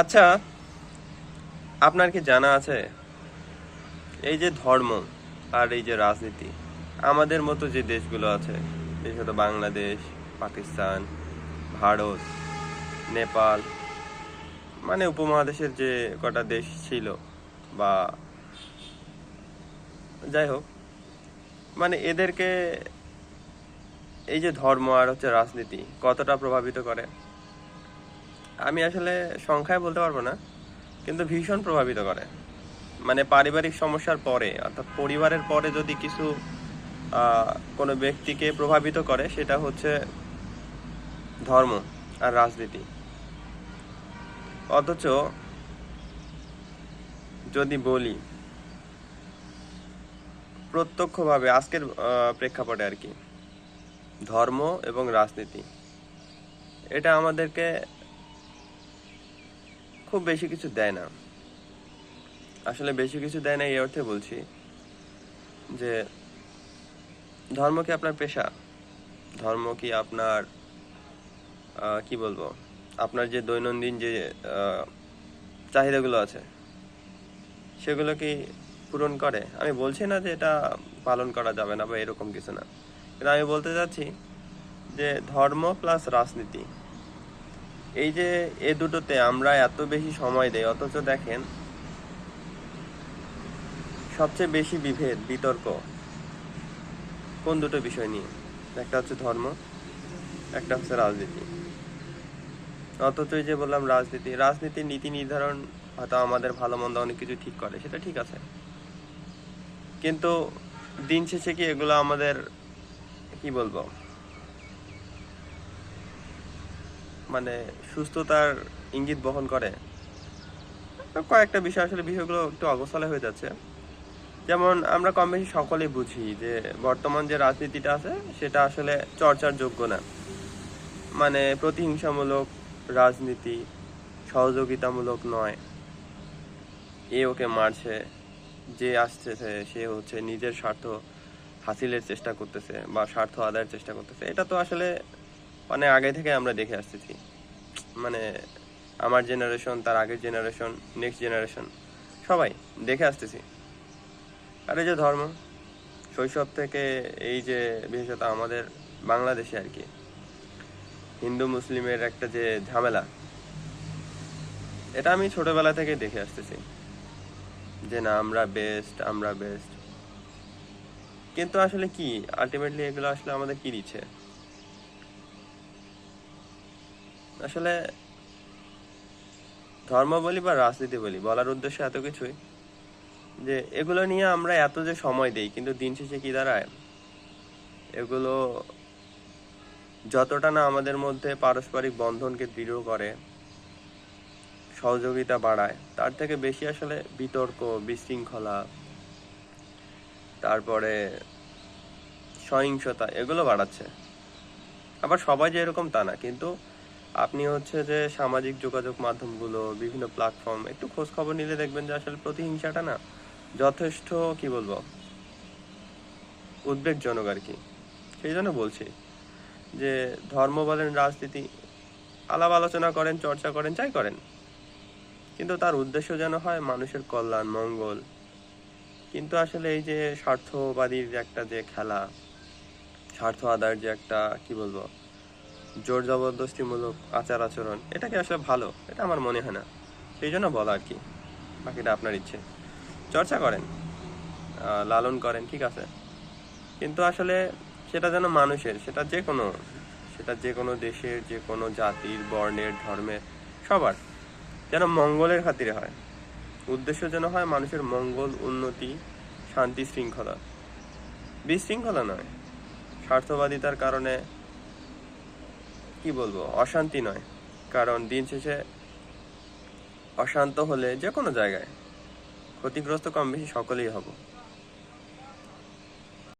আচ্ছা আপনার কি জানা আছে? এই যে ধর্ম আর এই যে রাজনীতি, আমাদের মতো যে দেশগুলো আছে, বিশেষত বাংলাদেশ, পাকিস্তান, ভারত, নেপাল মানে উপমহাদেশের যে কটা দেশ ছিল বা যাই হোক মানে এদেরকে এই যে ধর্ম আর হচ্ছে রাজনীতি কতটা প্রভাবিত করে? আমি আসলে সংখ্যায় বলতে পারব না, কিন্তু ভীষণ প্রভাবিত করে। মানে পারিবারিক সমস্যার পরে, অর্থাৎ পরিবারের পরে যদি কিছু কোনো ব্যক্তিকে প্রভাবিত করে, সেটা হচ্ছে ধর্ম আর রাজনীতি। অথচ যদি বলি, প্রত্যক্ষভাবে আজকের প্রেক্ষাপটে আর কি, ধর্ম এবং রাজনীতি, এটা আমাদেরকে খুব বেশি কিছু দেয় না। আসলে বেশি কিছু দেয় না এই অর্থে বলছি যে, ধর্ম কি আপনার পেশা? ধর্ম কি আপনার কি বলব? আপনার যে দৈনন্দিন যে চাহিদাগুলো আছে, সেগুলো কি পূরণ করে? আমি বলছি না যে এটা পালন করা যাবে না বা এরকম কিছু না। কিন্তু আমি বলতে চাচ্ছি যে ধর্ম প্লাস রাজনীতি এই যে এ দুটোতে আমরা এত বেশি সময় দেই, অথচ দেখেন, সবচেয়ে বেশি বিভেদ, বিতর্ক, কোন দুটো বিষয় নিয়ে? একটা হচ্ছে ধর্ম, একটা হচ্ছে রাজনীতি। অথচ যে বললাম রাজনীতি, রাজনীতির নীতি নির্ধারণ হয়তো আমাদের ভালো মন্দ অনেক কিছু ঠিক করে, সেটা ঠিক আছে। কিন্তু দিন শেষে কি এগুলো আমাদের, কি বলব? মানে সুস্থতার ইঙ্গিত বহন করে। কয়েকটা বিষয় আসলে বিষয়গুলো একটু অগোছালো হয়ে যাচ্ছে। যেমন আমরা কম বেশি সকলেই বুঝি যে বর্তমান যে রাজনীতিটা আছে, সেটা আসলে চর্চার যোগ্য না। মানে প্রতিহিংসামূলক রাজনীতি সহযোগিতামূলক নয়। এ ওকে মারছে, যে আসতেছে, সে হচ্ছে নিজের স্বার্থ হাসিলের চেষ্টা করতেছে বা স্বার্থ আদায়ের চেষ্টা করতেছে। এটা তো আসলে মানে আগে থেকে আমরা দেখে আসতেছি। মানে আমার জেনারেশন তার আগের জেনারেশন নেক্সট জেনারেশন সবাই দেখে আসতেছি। আর এই যে ধর্ম, শৈশব থেকে এই যে বিশেষত আমাদের বাংলাদেশে আর কি, হিন্দু মুসলিমের একটা যে ঝামেলা, এটা আমি ছোটবেলা থেকে দেখে আসতেছি। যে না, আমরা বেস্ট আমরা বেস্ট কিন্তু আসলে কি? আলটিমেটলি এগুলো আসলে আমাদের কি দিচ্ছে? আসলে ধর্ম বলি বা রাজনীতি বলি, বলার উদ্দেশ্য এত কিছুই যে এগুলো নিয়ে আমরা এত যে সময় দেই, কিন্তু দিন শেষে কি দাঁড়ায়? এগুলো যতটা না আমাদের মধ্যে পারস্পরিক বন্ধনকে দৃঢ় করে, সহযোগিতা বাড়ায়, তার থেকে বেশি আসলে বিতর্ক, বিশৃঙ্খলা, তারপরে সহিংসতা, এগুলো বাড়াচ্ছে। আবার সবাই যে এরকম তা না, কিন্তু আপনি হচ্ছে যে সামাজিক যোগাযোগ মাধ্যমগুলো, বিভিন্ন প্ল্যাটফর্ম একটু খোঁজ খবর নিলে দেখবেন যে আসলে প্রতিহিংসাটা না যথেষ্ট, কি বলব, উদ্বেগজনক আর কি। সেই জন্য বলছি যে ধর্ম বলেন, রাজনীতি, আলাপ আলোচনা করেন, চর্চা করেন, যাই করেন। কিন্তু তার উদ্দেশ্য যেন হয় মানুষের কল্যাণ, মঙ্গল। কিন্তু আসলে এই যে স্বার্থবাদীর একটা যে খেলা, স্বার্থ আদায়ের যে একটা, কি বলব জোর জবরদস্তিমূলক আচার আচরণ, এটা কি আসলে ভালো? এটা আমার মনে হয় না। সেই জন্য বলা আর কি। বাকিটা আপনার ইচ্ছে। চর্চা করেন লালন করেন, ঠিক আছে? কিন্তু আসলে সেটা যেন মানুষের, সেটা যে কোনো, সেটা যে কোনো দেশের, যে কোনো জাতির, বর্ণের, ধর্মের, সবার যেন মঙ্গলের খাতিরে হয়। উদ্দেশ্য যেন হয় মানুষের মঙ্গল, উন্নতি, শান্তি, শৃঙ্খলা। বিশৃঙ্খলা নয়। স্বার্থবাদিতার কারণে কি বলব, অশান্তি নয়। কারণ দিন শেষে অশান্ত হলে যে কোনো জায়গায় ক্ষতিগ্রস্ত কম বেশি সকলেই হব।